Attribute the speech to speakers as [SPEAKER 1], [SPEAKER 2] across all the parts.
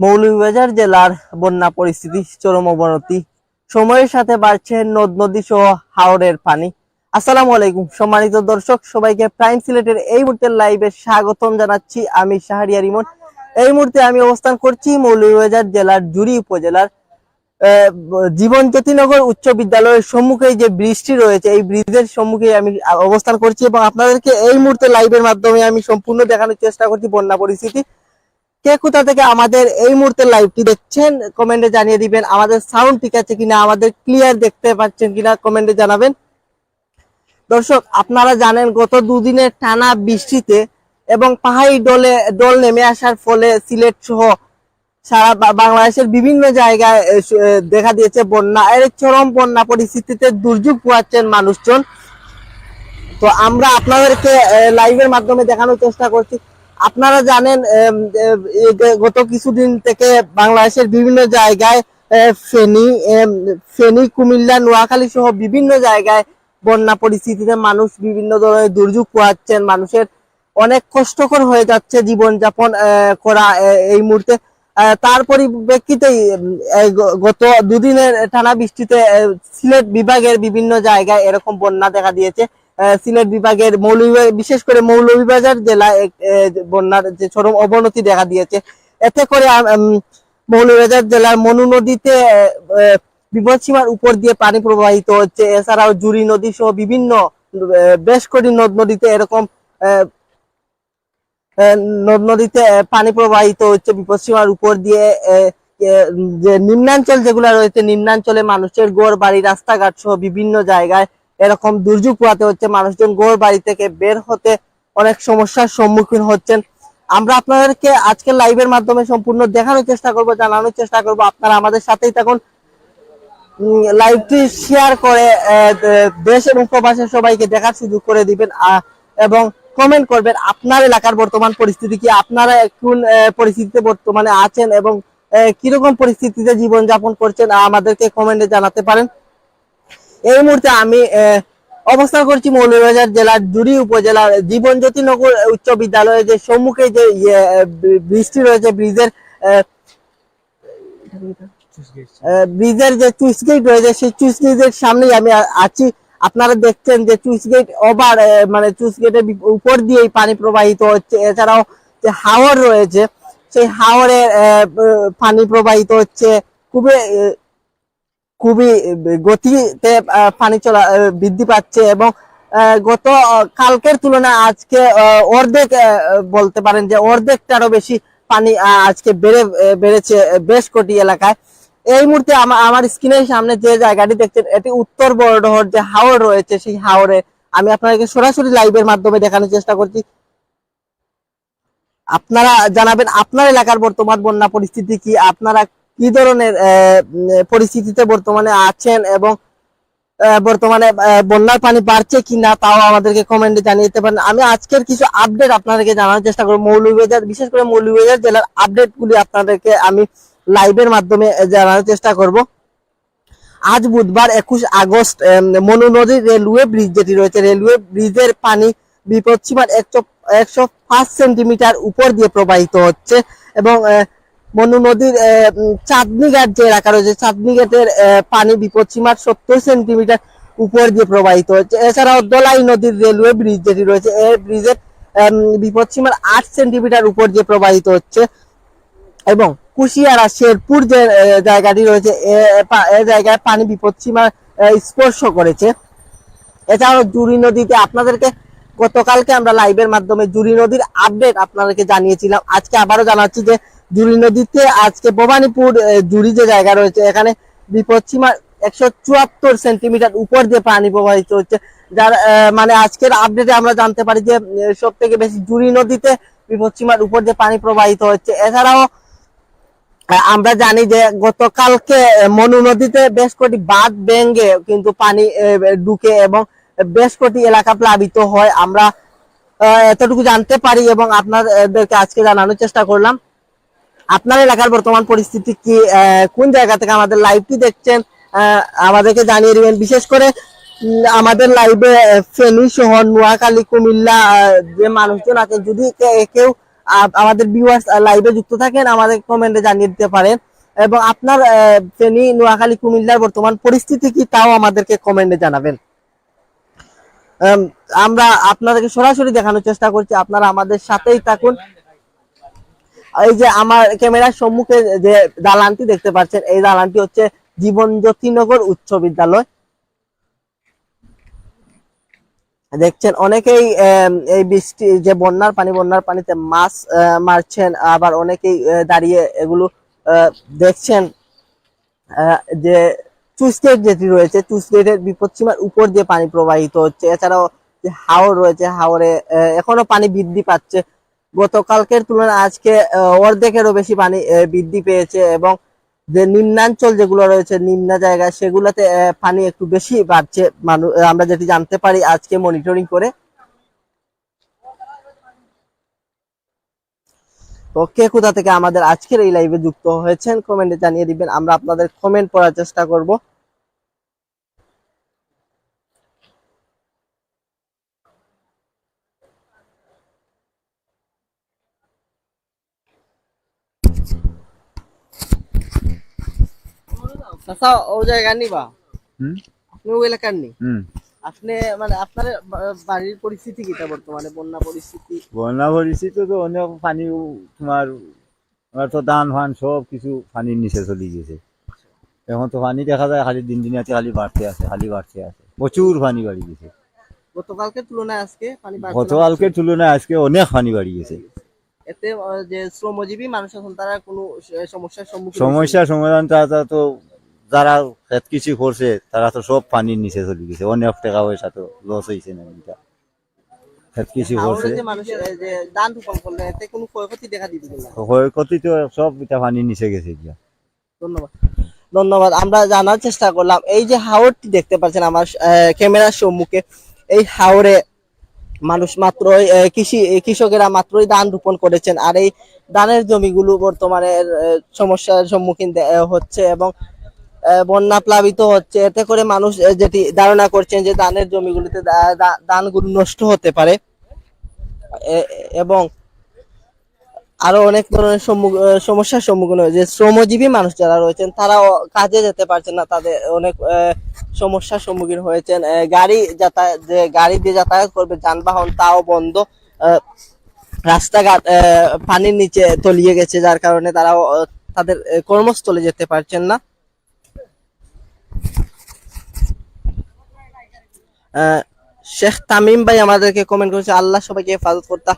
[SPEAKER 1] মৌলভীবাজার জেলার বন্যা পরিস্থিতি চরম অবনতি। সময়ের সাথে বাড়ছে নদ নদী সহ হাওরের পানি। আসসালামু আলাইকুম। সম্মানিত দর্শক, সবাইকে প্রাইম সিলেটের এই মুহূর্তের লাইভে স্বাগতম জানাচ্ছি আমি শাহরিয়া রিমন এই মুহূর্তে আমি অবস্থান করছি মৌলভীবাজার জেলার জুড়ি উপজেলার জীবন জ্যোতিনগর উচ্চ বিদ্যালয়ের সম্মুখে যে ব্রিজটি রয়েছে, এই ব্রিজের সম্মুখে আমি অবস্থান করছি এবং আপনাদেরকে এই মুহূর্তে লাইভের মাধ্যমে আমি সম্পূর্ণ দেখানোর চেষ্টা করছি বন্যা পরিস্থিতি। কে কোথা থেকে আমাদের এই মুহূর্তে লাইভটি দেখছেন কমেন্টে জানিয়ে দিবেন আমাদের সাউন্ড ঠিক আছে কিনা, আমাদের ক্লিয়ার দেখতে পাচ্ছেন কিনা কমেন্টে জানাবেন। দর্শক, আপনারা জানেন গত দুদিনের টানা বৃষ্টিতে এবং পাহাড়ি ডলে, ডল নেমে আসার ফলে সিলেট সহ সারা বাংলাদেশের বিভিন্ন জায়গায় দেখা দিয়েছে বন্যা। এর চরম বন্যা পরিস্থিতিতে দুর্যোগ পোয়াচ্ছেন মানুষজন। তো আমরা আপনাদেরকে লাইভের মাধ্যমে দেখানোর চেষ্টা করছি। আপনারা জানেন গত কিছুদিন থেকে বাংলাদেশের বিভিন্ন জায়গায় ফেনী ফেনী, কুমিল্লা, নোয়াখালী সহ বিভিন্ন জায়গায় বন্যা পরিস্থিতিতে মানুষ বিভিন্ন ধরনের দুর্যোগ পোহাচ্ছেন। মানুষের অনেক কষ্টকর হয়ে যাচ্ছে জীবনযাপন করা এই মুহূর্তে। তার পরিপ্রেক্ষিতেই গত দুদিনের টানা বৃষ্টিতে সিলেট বিভাগের বিভিন্ন জায়গায় এরকম বন্যা দেখা দিয়েছে। সিলেট বিভাগের মৌলভী বিশেষ করে মৌলভীবাজার এক- বন্যার যে চরম অবনতি দেখা দিয়েছে, এতে করে মৌলভীবাজার জেলার মনু নদীতে বিপদসীমার উপর দিয়ে পানি প্রবাহিত হচ্ছে। এছাড়াও জুড়ি নদী সহ বিভিন্ন বেশ কটি নদ নদীতে এরকম নদ নদীতে পানি প্রবাহিত হচ্ছে। বিপদসীমার উপর দিয়ে যে নিম্নাঞ্চল যেগুলো রয়েছে, নিম্নাঞ্চলে মানুষের গোড় বাড়ি রাস্তাঘাট সহ বিভিন্ন জায়গায় এরকম দুর্যোগ পোয়াতে হচ্ছে, মানুষজন গোড় বাড়ি থেকে বের হতে অনেক সমস্যার সম্মুখীন হচ্ছেন। আমরা আপনাদেরকে আজকের লাইভের মাধ্যমে সম্পূর্ণ দেখানোর চেষ্টা করব, জানানোর চেষ্টা করব। আপনারা আমাদের সাথেই থাকুন। লাইভটি শেয়ার করে দেশ এবং প্রবাসের সবাইকে দেখার সুযোগ করে দিবেন এবং কমেন্ট করবেন, আপনার এলাকার বর্তমান পরিস্থিতি কি? আপনারা কোন পরিস্থিতিতে বর্তমানে আছেন এবং কীরকম পরিস্থিতিতে জীবন যাপন করছেন? আমাদেরকে কমেন্টে জানাতে পারেন। এই মুহূর্তে আমি অবস্থান করছি মৌলভীবাজার জেলার জুড়ি উপজেলার জীবন জ্যোতি নগর উচ্চ বিদ্যালয়ে যে সম্মুখে যে বৃষ্টি রয়েছে, ব্রিজের ব্রিজের যে চুইস গেট রয়েছে, সেই চুইস গেটের সামনেই আমি আছি। আপনারা দেখছেন যে চুইস গেট ওভার মানে চুইস গেটের উপর দিয়েই পানি প্রবাহিত হচ্ছে। এছাড়াও যে হাওর রয়েছে, সেই হাওরে পানি প্রবাহিত হচ্ছে। খুবই খুবই গতিতে পানি চলা বৃদ্ধি পাচ্ছে এবং গত কালকের তুলনায় আজকে অর্ধেক বলতে পারেন যে অর্ধেকটারও বেশি পানি আজকে বেড়ে বেড়েছে বেশ কটি এলাকায়। এই মুহূর্তে আমা- আমার স্ক্রিনের সামনে যে জায়গাটি দেখছেন, এটি উত্তর বড়ডহর যে হাওর রয়েছে, সেই হাওরে আমি আপনাদেরকে সরাসরি লাইভের মাধ্যমে দেখানোর চেষ্টা করছি। আপনারা জানাবেন, আপনার এলাকার বর্তমান বন্যা পরিস্থিতি কি? আপনারা কি ধরনের পরিস্থিতিতে বর্তমানে আছেন এবং বর্তমানে বন্যার পানি বাড়ছে কিনা তাও আমাদেরকে কমেন্টে জানিয়ে দিতে পারেন। আমি আজকের কিছু আপডেট আপনাদেরকে জানানোর চেষ্টা করব। মৌলভীবাজার বিশেষ করে মৌলভীবাজার জেলার আপডেট গুলি আপনাদেরকে আমি লাইভের মাধ্যমে জানানোর চেষ্টা করব। আজ বুধবার একুশ আগস্ট মনু নদীর রেলওয়ে ব্রিজ যেটি রয়েছে রেলওয়ে ব্রিজের পানি বিপদসীমার একশো একশো পাঁচ সেন্টিমিটার উপর দিয়ে প্রবাহিত হচ্ছে এবং আহ, মনু নদীর আহ, উম, চাঁদনি ঘাট যে এলাকা রয়েছে চাঁদনি ঘাটের আহ, পানি বিপদসীমার সত্তর সেন্টিমিটার উপর দিয়ে প্রবাহিত হচ্ছে। এছাড়াও দোলাই নদীর রেলওয়ে ব্রিজ যেটি রয়েছে এই ব্রিজের বিপদসীমার আট সেন্টিমিটার উপর দিয়ে প্রবাহিত হচ্ছে। এবং কুশিয়ারা শেরপুর যে জায়গাটি রয়েছে এ- জায়গায় পানি বিপদসীমা আহ, স্পর্শ করেছে। এছাড়াও জুড়ি নদীতে আপনাদেরকে গতকালকে আমরা লাইভের মাধ্যমে জুড়ি নদীর আপডেট আপনাদেরকে জানিয়েছিলাম। আজকে আবারও জানাচ্ছি যে জুড়ি নদীতে আজকে ভবানীপুর জুড়ি যে জায়গা রয়েছে, এখানে বিপদসীমা একশো চুয়াত্তর সেন্টিমিটার উপর দিয়ে পানি প্রবাহিত হচ্ছে। যার মানে আজকের আপডেটে আমরা জানতে পারি যে সব থেকে বেশি জুড়ি নদীতে বিপদসীমার উপর দিয়ে পানি প্রবাহিত হচ্ছে। এছাড়াও আমরা জানি যে গতকালকে মনু নদীতে বেশ কটি বাঁধ ভেঙে কিন্তু পানি ঢুকে এবং বেশ কটি এলাকা প্লাবিত হয়। আমরা এতটুকু জানতে পারি এবং আপনাদেরকে আজকে জানানোর চেষ্টা করলাম। আপনার এলাকার বর্তমান পরিস্থিতি কি কোন জায়গা থেকে আমাদের লাইভটি দেখছেন আমাদেরকে জানিয়ে দিবেন। বিশেষ করে আমাদের লাইভে ফেনী শহর নোয়াখালী কুমিল্লা যে মানুষজন আছে যদি কেউ আমাদের ভিউয়ার্স লাইভে যুক্ত থাকেন আমাদের কমেন্টে জানিয়ে দিতে পারেন। এবং আপনার ফেনী নোয়াখালী কুমিল্লার বর্তমান পরিস্থিতি কি তাও আমাদেরকে কমেন্টে জানাবেন। আম, আমরা আপনাদেরকে সরাসরি দেখানোর চেষ্টা করছি। আপনারা আমাদের সাথেই থাকুন। এই যে আমার ক্যামেরার সম্মুখে যে দালানটি দেখতে পাচ্ছেন, এই দালানটি হচ্ছে জীবন জ্যোতিনগর উচ্চ বিদ্যালয়। দেখছেন, অনেকেই এই বৃষ্টি, যে বন্যার পানি, বন্যার পানিতে মাছ মারছেন, আবার অনেকেই দাঁড়িয়ে এগুলো দেখছেন যে চুস গেট যেটি রয়েছে চুস গেটের বিপদসীমার উপর দিয়ে পানি প্রবাহিত হচ্ছে, এছাড়াও যে হাওর রয়েছে, হাওরে এখনও পানি বৃদ্ধি পাচ্ছে। গতকালকের তুলনায় আজকে অর্ধেকেরও বেশি পানি বৃদ্ধি পেয়েছে এবং যে নিম্নাঞ্চল যেগুলো রয়েছে, নিম্ন জায়গা সেগুলোতে পানি একটু বেশি বাড়ছে। মানুষ আমরা যেটি জানতে পারি, আজকে মনিটরিং করে। তো কে কোথা থেকে আমাদের আজকের এই লাইভে যুক্ত হয়েছেন কমেন্টে জানিয়ে দিবেন। আমরা আপনাদের কমেন্ট পড়ার চেষ্টা করব। চাচা ও জায়গা নিবা? আপনি ওই এলাকার নি? আপনি মানে আপনার বাড়ির পরিস্থিতি কিটা বর্তমানে বন্যা পরিস্থিতি?
[SPEAKER 2] বন্যা পরিস্থিতি তো অনেক পানি তোমার আমার তো ধান ফান সব কিছু পানির নিচে চলে গেছে। এখন তো পানি দেখা যায় খালি দিন দিনাতে খালি বাড়তে আছে খালি বাড়তে আছে। প্রচুর পানি বাড়ি গেছে।
[SPEAKER 1] গতকালকে তুলনায় আজকে পানি না?
[SPEAKER 2] তুলনায় আজকে অনেক পানি বাড়ি গেছে।
[SPEAKER 1] এতে যে শ্রমজীবী মানুষ এখন তারা কোনো সমস্যার সম্মুখীন
[SPEAKER 2] সমস্যার সমাধান তারা তো যারা খেত কিছু করছে তারা তো সব পানির নিচে চলে গেছে। অনেক টাকা পয়সা তো লস হয়েছে না এটা খেত কিছু করছে।
[SPEAKER 1] ক্ষয়ক্ষতি
[SPEAKER 2] তো সব পানির নিচে গেছে গিয়া।
[SPEAKER 1] ধন্যবাদ। ধন্যবাদ। আমরা জানার চেষ্টা করলাম এই যে হাওরটি দেখতে পাচ্ছেন আমার ক্যামেরার সম্মুখে এই হাওরে মানুষ মাত্রই কৃষি কৃষকেরা মাত্রই ধান রোপণ করেছেন। আর এই ধানের জমিগুলো বর্তমানে সমস্যার সম্মুখীন হচ্ছে এবং বন্যা প্লাবিত হচ্ছে। এতে করে মানুষ যেটি ধারণা করছেন যে ধানের জমিগুলিতে ধানগুলো নষ্ট হতে পারে। এবং আরও অনেক ধরনের সমস্যার সম্মুখীন হয়েছে শ্রমজীবী মানুষ যারা রয়েছেন, তারাও কাজে যেতে পারছেন না। তাদের অনেক সমস্যার সম্মুখীন হয়েছেন। গাড়ি যাতায়াত, যে গাড়ি দিয়ে যাতায়াত করবে, যানবাহন তাও বন্ধ। রাস্তাঘাট পানির নিচে তলিয়ে গেছে, যার কারণে তারাও, তাদের কর্মস্থলে যেতে পারছেন না আহ, শেখ তামিম ভাই আমাদেরকে কমেন্ট করেছে, আল্লাহ সবাইকে হেফাজত করতা।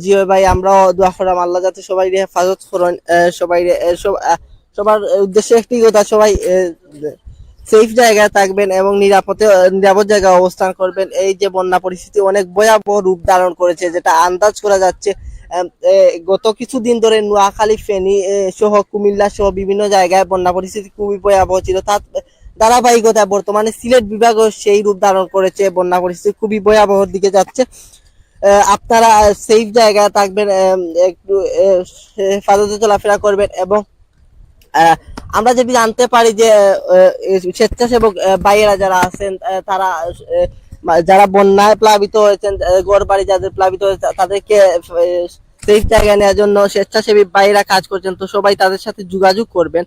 [SPEAKER 1] জিও ভাই, আমরাও দোয়া করলাম, আল্লাহ যাতে সবাই হেফাজত করেন সবাই সবার উদ্দেশ্যে একটি কথা, সবাই সেফ জায়গায় থাকবেন এবং নিরাপদে, নিরাপদ জায়গায় অবস্থান করবেন। এই যে বন্যা পরিস্থিতি অনেক ভয়াবহ রূপ ধারণ করেছে, যেটা আন্দাজ করা যাচ্ছে গত কিছুদিন ধরে নোয়াখালী, ফেনী সহ কুমিল্লা সহ বিভিন্ন জায়গায় বন্যা পরিস্থিতি খুবই ভয়াবহ ছিল। তার ধারাবাহিকতায় বর্তমানে সিলেট বিভাগও সেই রূপ ধারণ করেছে, বন্যা পরিস্থিতি খুবই ভয়াবহ দিকে যাচ্ছে। আপনারা সেফ জায়গায় থাকবেন একটু হেফাজতে চলাফেরা করবেন এবং আমরা যদি জানতে পারি যে স্বেচ্ছাসেবক ভাইয়েরা যারা আছেন তারা যারা বন্যায় প্লাবিত হয়েছেন গড় বাড়ি যাদের প্লাবিত হয়েছে তাদেরকে সেফ জায়গায় নেওয়ার জন্য স্বেচ্ছাসেবী ভাইয়েরা কাজ করছেন, তো সবাই তাদের সাথে যোগাযোগ করবেন।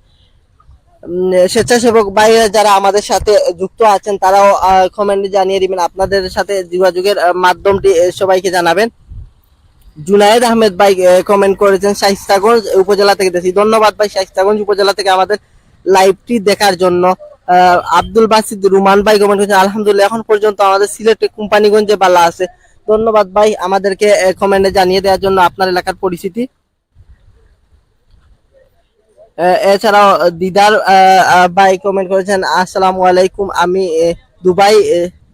[SPEAKER 1] স্বেচ্ছাসেবক ভাইয়েরা যারা আমাদের সাথে যুক্ত আছেন তারাও কমেন্টে জানিয়ে দিবেন। আপনাদের সাথে যোগাযোগের মাধ্যমটি সবাইকে জানাবেন। জুনায়েদ আহমেদ ভাই কমেন্ট করেছেন শাইস্তাগঞ্জ উপজেলা থেকে। দেখি ধন্যবাদ ভাই শাইস্তাগঞ্জ উপজেলা থেকে আমাদের লাইভটি দেখার জন্য। আব্দুল বাসিদ রুমান ভাই কমেন্ট করেছেন আলহামদুলিল্লাহ এখন পর্যন্ত আমাদের সিলেটে কোম্পানিগঞ্জে বালা আছে। ধন্যবাদ ভাই আমাদেরকে কমেন্টে জানিয়ে দেওয়ার জন্য আপনার এলাকার আহ, এছাড়াও দিদার ভাই কমেন্ট করেছেন, আসসালামু আলাইকুম, আমি দুবাই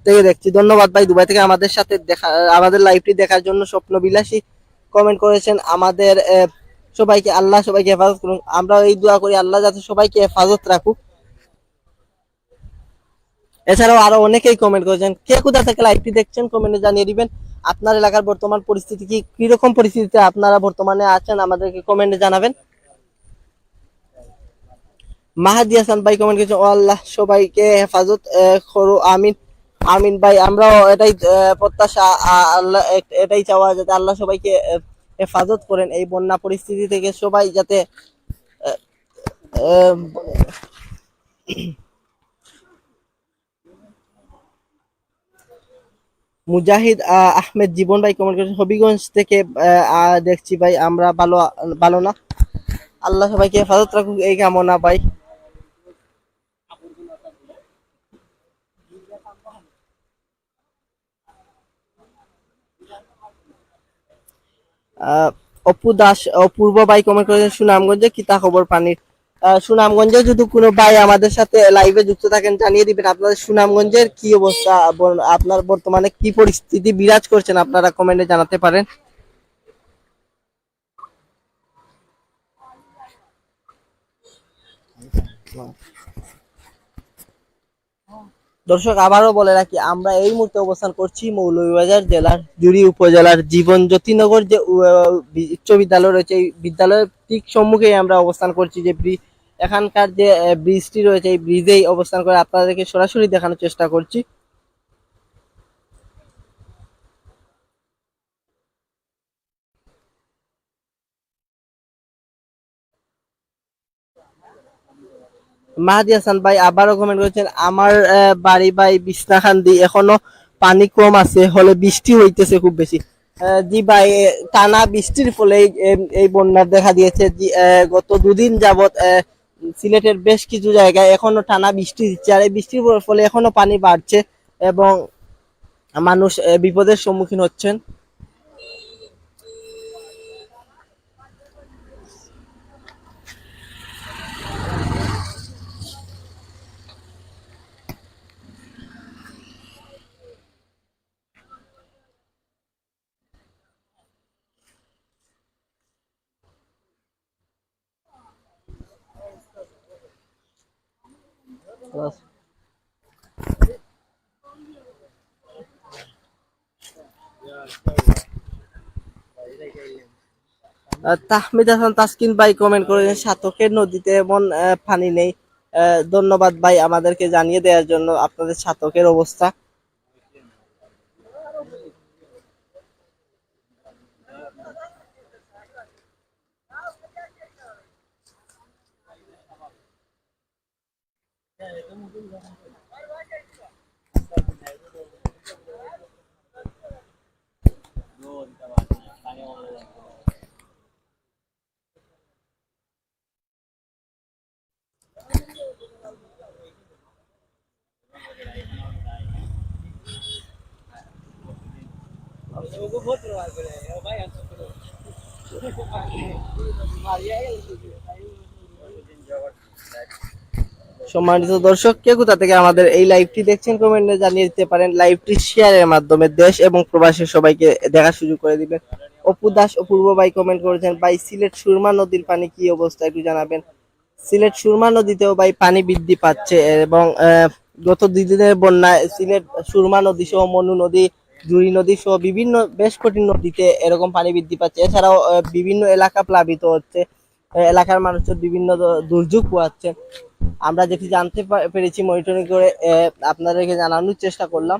[SPEAKER 1] থেকে দেখছি। ধন্যবাদ ভাই, দুবাই থেকে আমাদের সাথে দেখা, আমাদের লাইভটি দেখার জন্য স্বপ্ন বিলাসী কমেন্ট করেছেন। আমাদের সবাইকে আল্লাহ সবাইকে হেফাজত করুন আমরা এই দোয়া করি, আল্লাহ যাতে সবাইকে হেফাজত রাখুক। এছাড়াও আরও অনেকেই কমেন্ট করেছেন, কে কোথা থেকে লাইভটি দেখছেন? কমেন্টে জানিয়ে দিবেন। আপনার এলাকার বর্তমান পরিস্থিতি কি? কীরকম পরিস্থিতিতে আপনারা বর্তমানে আছেন? আমাদেরকে কমেন্টে জানাবেন। মাহাদি হাসান ভাই কমেন্ট করেছেন ও আল্লাহ সবাইকে হেফাজত করো আমিন। আমিন ভাই আমরাও এটাই প্রত্যাশা আল্লাহ এটাই চাওয়া যাতে আল্লাহ সবাইকে হেফাজত করেন এই বন্যা পরিস্থিতি থেকে সবাই যাতে মুজাহিদ আহ, আহমেদ জীবন ভাই কমেন্ট করেছেন হবিগঞ্জ থেকে দেখছি ভাই আমরা ভালো ভালো না? আল্লাহ সবাইকে হেফাজত রাখুক এই কামনা ভাই। অপু দাস, অপূর্ব ভাই কমেন্ট করেছেন সুনামগঞ্জে, কিতা খবর পানির? সুনামগঞ্জে যদি কোনো ভাই আমাদের সাথে লাইভে যুক্ত থাকেন, জানিয়ে দিবেন আপনাদের সুনামগঞ্জের কি অবস্থা আপনার বর্তমানে কি পরিস্থিতি, বিরাজ করছেন আপনারা কমেন্টে জানাতে পারেন। দর্শক, আবারও বলে রাখি, আমরা এই মুহূর্তে অবস্থান করছি মৌলভীবাজার জেলার জুড়ি উপজেলার জীবন জ্যোতিনগর যে উচ্চ বিদ্যালয় রয়েছে। এই বিদ্যালয়ের ঠিক সম্মুখেই আমরা অবস্থান করছি যে এখানকার যে ব্রিজটি রয়েছে, এই ব্রিজেই অবস্থান করে আপনাদেরকে সরাসরি দেখানোর চেষ্টা করছি। মাহাদি হাসান ভাই আবারও কমেন্ট করেছেন আমার বাড়ি ভাই বিছনাখান্দি এখনও পানি কম আছে হলে বৃষ্টি হইতেছে খুব বেশি। জি ভাই টানা বৃষ্টির ফলে এই- এই দেখা দিয়েছে। গত দুদিন আহ, সিলেটের বেশ কিছু জায়গায় এখনও টানা বৃষ্টি দিচ্ছে আর এই বৃষ্টির ফলে এখনও পানি বাড়ছে এবং মানুষ বিপদের সম্মুখীন হচ্ছেন। আহ, তাহমিদ হাসান তাসকিন ভাই কমেন্ট করেছেন সাতকের নদীতে এমন পানি নেই ধন্যবাদ ভাই আমাদেরকে জানিয়ে দেওয়ার জন্য আপনাদের সাতকের অবস্থা। সম্মানিত দর্শক, কে কোথা থেকে আমাদের এই লাইভটি দেখছেন কমেন্টে জানিয়ে দিতে পারেন। লাইভটি শেয়ারের মাধ্যমে দেশ এবং প্রবাসী সবাইকে দেখার সুযোগ করে দিবেন। অপু দাস অপূর্ব ভাই কমেন্ট করেছেন, ভাই, সিলেট সুরমা নদীর পানি কি অবস্থা? একটু জানাবেন। সিলেট সুরমা নদীতেও ভাই পানি বৃদ্ধি পাচ্ছে এবং গত দুই দিনের বন্যায় সিলেট সুরমা নদী সহ মনু নদী, জুড়ি নদী সহ বিভিন্ন বেশ কঠিন নদীতে এরকম পানি বৃদ্ধি পাচ্ছে। এছাড়াও বিভিন্ন এলাকা প্লাবিত হচ্ছে। এলাকার মানুষের বিভিন্ন দুর্যোগ পোয়াচ্ছে আমরা যেটি জানতে পেরেছি মনিটরিং করে আপনাদেরকে জানানোর চেষ্টা করলাম।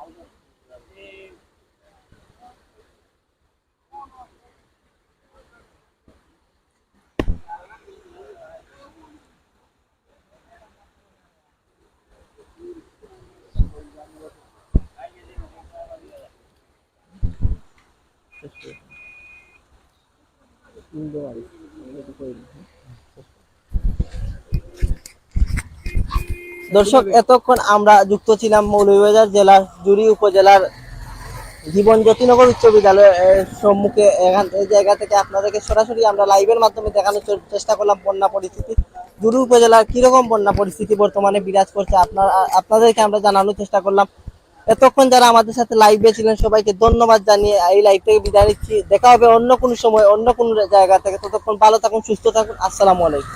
[SPEAKER 1] দর্শক, এতক্ষণ আমরা যুক্ত ছিলাম মৌলভীবাজার জেলার জুড়ি উপজেলার জীবন জ্যোতিনগর উচ্চ বিদ্যালয়ের সম্মুখে। এখান, এই জায়গা থেকে আপনাদেরকে সরাসরি আমরা লাইভের মাধ্যমে দেখানোর চেষ্টা করলাম বন্যা পরিস্থিতি। জুড়ি উপজেলার কীরকম বন্যা পরিস্থিতি বর্তমানে বিরাজ করছে, আপনার, আপনাদেরকে আমরা জানানোর চেষ্টা করলাম। এতক্ষণ যারা আমাদের সাথে লাইভে ছিলেন, সবাইকে ধন্যবাদ জানিয়ে এই লাইভ থেকে বিদায় নিচ্ছি। দেখা হবে অন্য কোনো সময়, অন্য কোনো জায়গা থেকে। ততক্ষণ ভালো থাকুন, সুস্থ থাকুন। আসসালামু আলাইকুম।